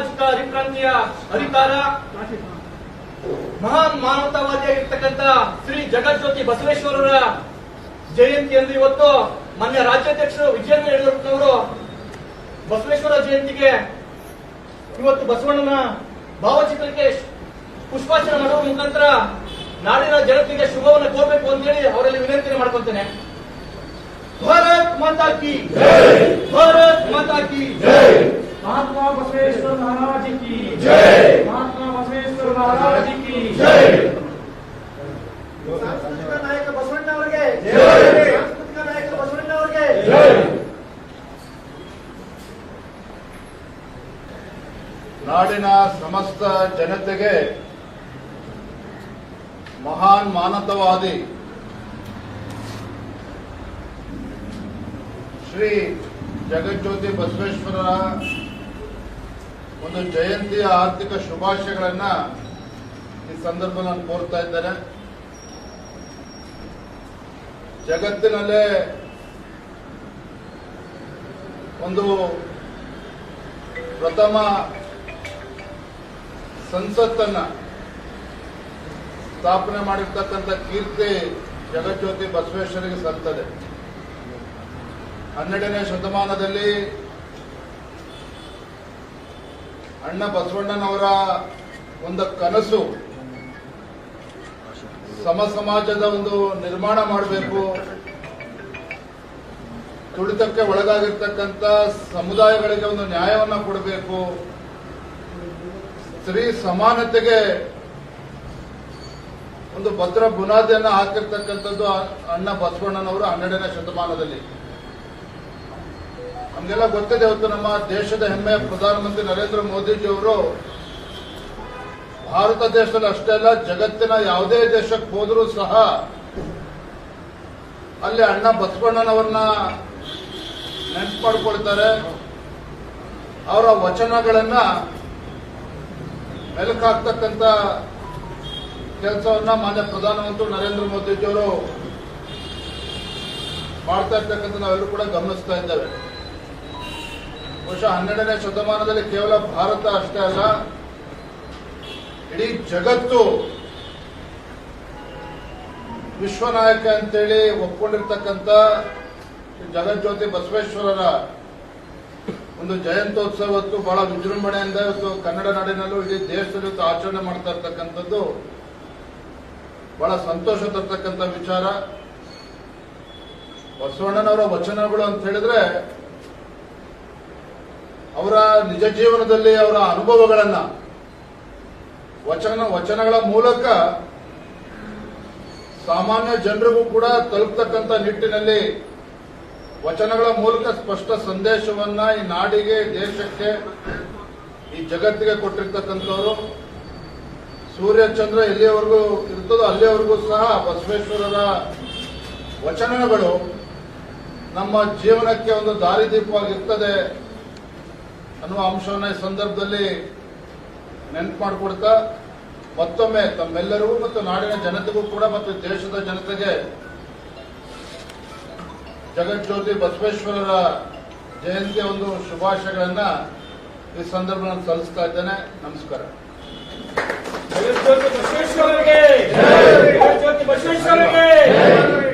ಸಾಮಾಜಿಕ ಹರಿಕ್ರಾಂತಿಯ ಹರಿಕಾರ ಮಹಾನ್ ಮಾನವತಾವಾದಿಯಾಗಿರ್ತಕ್ಕಂಥ ಶ್ರೀ ಜಗಜ್ಯೋತಿ ಬಸವೇಶ್ವರರ ಅಂದ್ರೆ ಇವತ್ತು ಮಾನ್ಯ ರಾಜ್ಯಾಧ್ಯಕ್ಷರು ವಿಜಯೇಂದ್ರ ಯಡಿಯೂರಪ್ಪನವರು ಬಸವೇಶ್ವರ ಜಯಂತಿಗೆ ಇವತ್ತು ಬಸವಣ್ಣನ ಭಾವಚಿತ್ರಕ್ಕೆ ಪುಷ್ಪಾರ್ಚನೆ ಮಾಡುವ ಮುಖಾಂತರ ನಾಡಿನ ಜನತೆಗೆ ಶುಭವನ್ನು ಕೋರಬೇಕು ಅಂತೇಳಿ ಅವರಲ್ಲಿ ವಿನಂತಿ ಮಾಡ್ಕೊತೇನೆ ಭಾರತ್ ಮಾತಾ ಕಿ ಭಾರತ್ ಮಾತಾ ಕಿ ಸಾಂಸ್ಕೃತಿಕ ನಾಯಕ ಬಸವಣ್ಣ ಅವರಿಗೆ ಸಾಂಸ್ಕೃತಿಕ ನಾಯಕ ಬಸವಣ್ಣ ಅವರಿಗೆ ನಾಡಿನ ಸಮಸ್ತ ಜನತೆಗೆ ಮಹಾನ್ ಮಾನವತಾವಾದಿ ಶ್ರೀ ಜಗಜ್ಯೋತಿ ಬಸವೇಶ್ವರರ ಒಂದು ಜಯಂತಿಯ ಆರ್ಥಿಕ ಶುಭಾಶಯಗಳನ್ನ ಈ ಸಂದರ್ಭ ನಾನು ಕೋರ್ತಾ ಇದ್ದೇನೆ. ಜಗತ್ತಿನಲ್ಲೇ ಒಂದು ಪ್ರಥಮ ಸಂಸತ್ತನ್ನ ಸ್ಥಾಪನೆ ಮಾಡಿರ್ತಕ್ಕಂಥ ಕೀರ್ತಿ ಜಗಜ್ಯೋತಿ ಬಸವೇಶ್ವರಿಗೆ ಸಲ್ತದೆ. ಹನ್ನೆರಡನೇ ಶತಮಾನದಲ್ಲಿ ಅಣ್ಣ ಬಸವಣ್ಣನವರ ಒಂದು ಕನಸು ಸಮ ಸಮಾಜದ ಒಂದು ನಿರ್ಮಾಣ ಮಾಡಬೇಕು. ತುಳಿತಕ್ಕೆ ಒಳಗಾಗಿರ್ತಕ್ಕಂಥ ಸಮುದಾಯಗಳಿಗೆ ಒಂದು ನ್ಯಾಯವನ್ನ ಕೊಡಬೇಕು. ಸ್ತ್ರೀ ಸಮಾನತೆಗೆ ಒಂದು ಭದ್ರ ಬುನಾದಿಯನ್ನ ಹಾಕಿರ್ತಕ್ಕಂಥದ್ದು ಅಣ್ಣ ಬಸವಣ್ಣನವರು ಹನ್ನೆರಡನೇ ಶತಮಾನದಲ್ಲಿ. ನಮಗೆಲ್ಲ ಗೊತ್ತಿದೆ, ಇವತ್ತು ನಮ್ಮ ದೇಶದ ಹೆಮ್ಮೆಯ ಪ್ರಧಾನಮಂತ್ರಿ ನರೇಂದ್ರ ಮೋದಿಜಿಯವರು ಭಾರತ ದೇಶದಲ್ಲಿ ಅಷ್ಟೇ ಅಲ್ಲ, ಜಗತ್ತಿನ ಯಾವುದೇ ದೇಶಕ್ಕೆ ಹೋದರೂ ಸಹ ಅಲ್ಲಿ ಅಣ್ಣ ಬಸವಣ್ಣನವ್ರನ್ನ ನೆನ್ಪು ಮಾಡ್ಕೊಳ್ತಾರೆ. ಅವರ ವಚನಗಳನ್ನ ಮೆಲುಕಾಗ್ತಕ್ಕಂಥ ಕೆಲಸವನ್ನ ಮಾನ್ಯ ಪ್ರಧಾನಮಂತ್ರಿ ನರೇಂದ್ರ ಮೋದಿಜಿಯವರು ಮಾಡ್ತಾ ಇರ್ತಕ್ಕಂಥ ನಾವೆಲ್ಲರೂ ಕೂಡ ಗಮನಿಸ್ತಾ ಇದ್ದೇವೆ. ಬಹುಶಃ ಹನ್ನೆರಡನೇ ಶತಮಾನದಲ್ಲಿ ಕೇವಲ ಭಾರತ ಅಷ್ಟೇ ಅಲ್ಲ ಇಡೀ ಜಗತ್ತು ವಿಶ್ವನಾಯಕ ಅಂತೇಳಿ ಒಪ್ಕೊಂಡಿರ್ತಕ್ಕಂಥ ಜಗಜ್ಯೋತಿ ಬಸವೇಶ್ವರರ ಒಂದು ಜಯಂತ್ಯೋತ್ಸವ ಇವತ್ತು ಬಹಳ ವಿಜೃಂಭಣೆಯಿಂದ ಇವತ್ತು ಕನ್ನಡ ನಾಡಿನಲ್ಲೂ ಇಡೀ ದೇಶದಲ್ಲಿ ಆಚರಣೆ ಮಾಡ್ತಾ ಇರ್ತಕ್ಕಂಥದ್ದು. ಬಹಳ ಸಂತೋಷ ತರ್ತಕ್ಕಂಥ ವಿಚಾರ. ಬಸವಣ್ಣನವರ ವಚನಗಳು ಅಂತ ಹೇಳಿದ್ರೆ ಅವರ ನಿಜ ಜೀವನದಲ್ಲಿ ಅವರ ಅನುಭವಗಳನ್ನ ವಚನ, ವಚನಗಳ ಮೂಲಕ ಸಾಮಾನ್ಯ ಜನರಿಗೂ ಕೂಡ ತಲುಪತಕ್ಕಂಥ ನಿಟ್ಟಿನಲ್ಲಿ ವಚನಗಳ ಮೂಲಕ ಸ್ಪಷ್ಟ ಸಂದೇಶವನ್ನ ಈ ನಾಡಿಗೆ, ದೇಶಕ್ಕೆ, ಈ ಜಗತ್ತಿಗೆ ಕೊಟ್ಟಿರ್ತಕ್ಕಂಥವರು. ಸೂರ್ಯ, ಚಂದ್ರ ಎಲ್ಲಿಯವರೆಗೂ ಇರ್ತದೋ ಅಲ್ಲಿಯವರೆಗೂ ಸಹ ಬಸವೇಶ್ವರರ ವಚನಗಳು ನಮ್ಮ ಜೀವನಕ್ಕೆ ಒಂದು ದಾರಿದೀಪವಾಗಿರ್ತದೆ ಅನ್ನುವ ಅಂಶವನ್ನ ಈ ಸಂದರ್ಭದಲ್ಲಿ ನೆನಪು ಮಾಡಿಕೊಡ್ತಾ ಮತ್ತೊಮ್ಮೆ ತಮ್ಮೆಲ್ಲರಿಗೂ ಮತ್ತು ನಾಡಿನ ಜನತೆಗೂ ಕೂಡ ಮತ್ತು ದೇಶದ ಜನತೆಗೆ ಜಗಜ್ಯೋತಿ ಬಸವೇಶ್ವರರ ಜಯಂತಿಯ ಒಂದು ಶುಭಾಶಯಗಳನ್ನ ಈ ಸಂದರ್ಭ ನಾನು ಸಲ್ಲಿಸ್ತಾ ಇದ್ದೇನೆ. ನಮಸ್ಕಾರ. ಜಗಜ್ಯೋತಿ ಬಸವೇಶ್ವರರಿಗೆ!